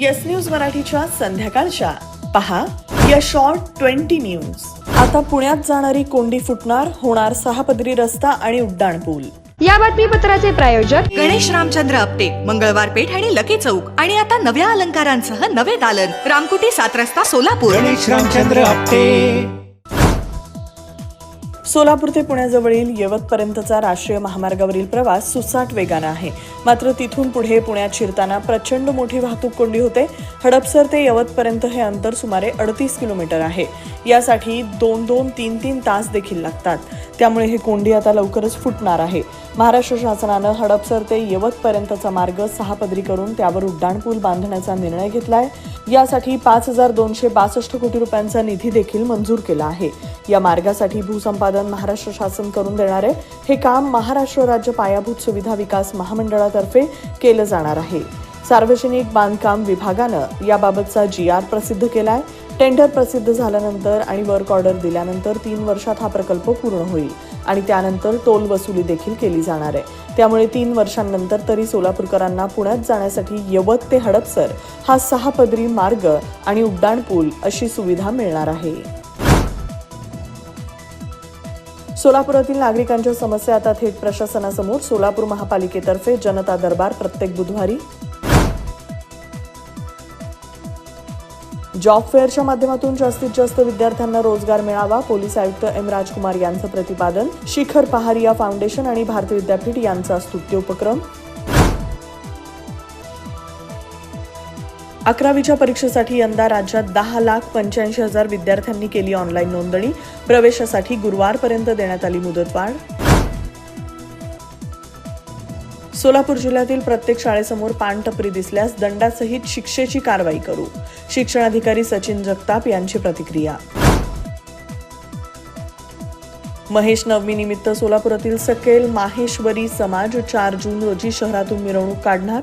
Yes news मराठीच्या संध्याकाळच्या. पहा या शॉर्ट ट्वेंटी न्यूज आता पुण्यात जाणारी कोंडी फुटणार होणार सहापदरी रस्ता आणि उड्डाण पूल. या बातमीपत्राचे प्रायोजक गणेश रामचंद्र आपटे मंगळवार पेठ आणि लकी चौक. आणि आता नव्या अलंकारांसह नवे दालन रामकुटी सात रस्ता सोलापूर. गणेश रामचंद्र आपटे. सोलापूर ते पुण्याजवळील यवतपर्यंतचा राष्ट्रीय महामार्गावरील प्रवास सुसाट वेगानं आहे. मात्र तिथून पुढे पुण्यात शिरताना प्रचंड मोठी वाहतूक कोंडी होते. हडपसर ते यवतपर्यंत हे अंतर सुमारे अडतीस किलोमीटर आहे. यासाठी दोन दोन तीन तीन तास देखील लागतात. त्यामुळे ही कोंडी आता लवकरच फुटणार आहे. महाराष्ट्र शासनानं हडपसर ते यवतपर्यंतचा मार्ग सहा पदरी करून त्यावर उड्डाणपूल बांधण्याचा निर्णय घेतला आहे यासाठी पाच हजार दोनशे बासष्ट कोटी रुपयांचा निधी देखील मंजूर केला आहे. या मार्गासाठी भूसंपादन महाराष्ट्र शासन करून देणार आहे. हे काम महाराष्ट्र राज्य पायाभूत सुविधा विकास महामंडळातर्फे केलं जाणार आहे. सार्वजनिक बांधकाम विभागानं याबाबतचा जी आर प्रसिद्ध केलाय. टेंडर प्रसिद्ध झाल्यानंतर आणि वर्क ऑर्डर दिल्यानंतर तीन वर्षात हा प्रकल्प पूर्ण होईल आणि त्यानंतर टोल वसुली देखील केली जाणार आहे. त्यामुळे तीन वर्षांनंतर तरी सोलापूरकरांना पुण्यात जाण्यासाठी यवत ते हडपसर हा सहा पदरी मार्ग आणि उड्डाण पूल अशी सुविधा मिळणार आहे. सोलापुरातील नागरिकांच्या समस्या आता थेट प्रशासनासमोर. सोलापूर महापालिकेतर्फे जनता दरबार प्रत्येक बुधवारी. जॉब फेअरच्या माध्यमातून जास्तीत जास्त विद्यार्थ्यांना रोजगार मिळावा पोलीस आयुक्त एम राजकुमार यांचं प्रतिपादन. शिखर पहारिया फाउंडेशन आणि भारतीय विद्यापीठ यांचा स्तुत्य अकरावीच्या परीक्षेसाठी यंदा राज्यात दहा लाख पंच्याऐंशी हजार विद्यार्थ्यांनी केली ऑनलाईन नोंदणी. प्रवेशासाठी गुरुवारपर्यंत देण्यात आली मुदतवाढ. सोलापूर जिल्ह्यातील प्रत्येक शाळेसमोर पानटपरी दिसल्यास दंडासहित शिक्षेची कारवाई करू. शिक्षणाधिकारी सचिन जगताप यांची प्रतिक्रिया. महेश नवमीनिमित्त सोलापुरातील सकेल माहेश्वरी समाज चार जून रोजी शहरातून मिरवणूक काढणार.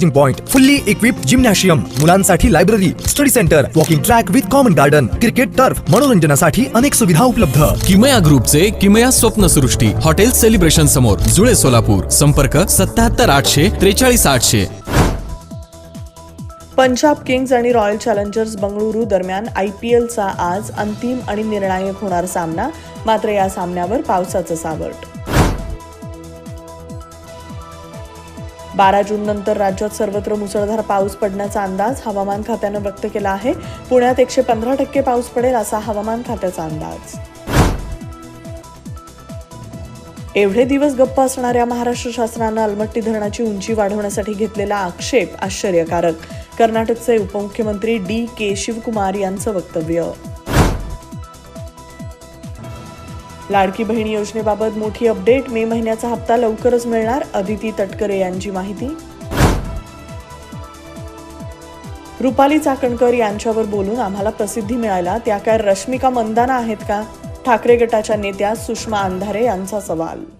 charging point fully equip gymnasium मुलांसाठी library study centre walking track with common garden cricket turf मनोरंजनासाठी अनेक सुविधा उपलब्ध. किमया ग्रुपचे किमया स्वप्नसृष्टी हॉटेल सेलिब्रेशन समोर जुळे सोलापूर संपर्क सत्याहत्तर आठशे त्रेचाळीस आठशे. पंजाब किंग्ज आणि रॉयल चॅलेंजर्स बंगळुरू दरम्यान आय पी एलचा आज अंतिम आणि निर्णायक होणार सामना मात्र या सामन्यावर पावसाचं सावट. बारा जून नंतर राज्यात सर्वत्र मुसळधार पाऊस पडण्याचा अंदाज हवामान खात्यानं व्यक्त केला आहे. पुण्यात एकशे पंधरा टक्के पाऊस पडेल असा हवामान खात्याचा अंदाज. एवढे दिवस गप्प असणाऱ्या महाराष्ट्र शासनानं अलमट्टी धरणाची उंची वाढवण्यासाठी घेतलेला आक्षेप आश्चर्यकारक. कर्नाटकचे उपमुख्यमंत्री डी के शिवकुमार यांचं वक्तव्य. लाडकी बहीण योजनेबाबत मोठी अपडेट. मे महिन्याचा हप्ता लवकरच मिळणार अदिती तटकरे यांची माहिती. रुपाली चाकणकर यांच्यावर बोलून आम्हाला प्रसिद्धी मिळायला. त्या काय रश्मिका मंदाना आहेत का? ठाकरे गटाच्या नेत्या सुषमा अंधारे यांचा सवाल.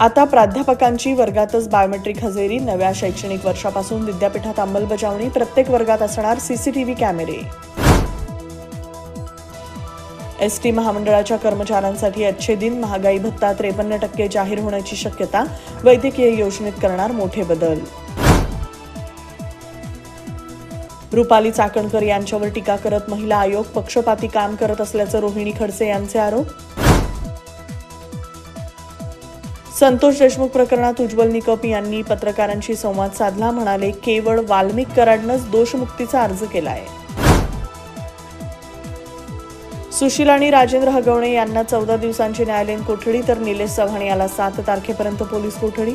आता प्राध्यापकांची वर्गातच बायोमेट्रिक हजेरी नव्या शैक्षणिक वर्षापासून विद्यापीठात अंमलबजावणी प्रत्येक वर्गात असणार सीसीटीव्ही कॅमेरे एस टी महामंडळाच्या कर्मचाऱ्यांसाठी अच्छे दिन महागाई भत्ता त्रेपन्न टक्के जाहीर होण्याची शक्यता वैद्यकीय योजनेत करणार मोठे बदल. रुपाली चाकणकर यांच्यावर टीका करत महिला आयोग पक्षपाती काम करत असल्याचं रोहिणी खडसे यांचे आरोप? संतोष देशमुख प्रकरणात उज्ज्वल निकप यांनी पत्रकारांशी संवाद साधला म्हणाले केवळ वाल्मिक कराडनंच दोषमुक्तीचा अर्ज केला आहे सुशील आणि राजेंद्र हगवणे यांना चौदा दिवसांची न्यायालयीन कोठडी तर निलेश चव्हाण याला सात तारखेपर्यंत पोलीस कोठडी?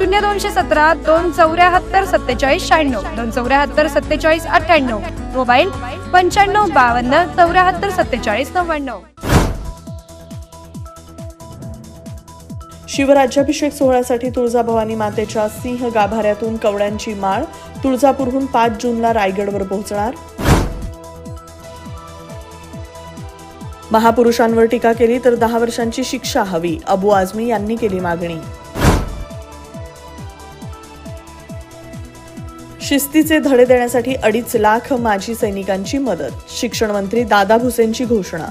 शून्य दोनशे सतरा दोन चौऱ्याहत्तर सत्तेचाळीस शहाण्णव दोन चौऱ्याहत्तर सत्तेचाळीस अठ्ठ्याण्णव मोबाईल पंच्याण्णव बावन्न चौऱ्याहत्तर सत्तेचाळीस नव्याण्णव. शिवराज्याभिषेक सोहळ्यासाठी तुळजाभवानी मातेच्या सिंह गाभाऱ्यातून कवड्यांची माळ तुळजापूरहून पाच जूनला रायगडवर पोहोचणार. महापुरुषांवर टीका केली तर दहा वर्षांची शिक्षा हवी अबू आझमी यांनी केली मागणी. शिस्तीचे धडे देण्यासाठी अडीच लाख माजी सैनिकांची मदत शिक्षण मंत्री दादा भुसेंची घोषणा.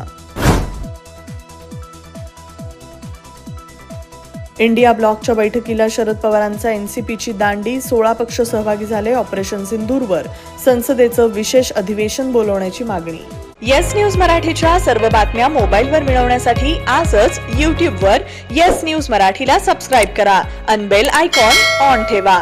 इंडिया ब्लॉकच्या बैठकीला शरद पवारांचा एनसीपीची दांडी सोळा पक्ष सहभागी झाले ऑपरेशन सिंदूरवर संसदेचं विशेष अधिवेशन बोलवण्याची मागणी. येस न्यूज मराठीच्या सर्व बातम्या मोबाईलवर मिळवण्यासाठी आजच यूट्यूबवर येस न्यूज मराठीला सबस्क्राईब करा अनबेल आयकॉन ऑन ठेवा.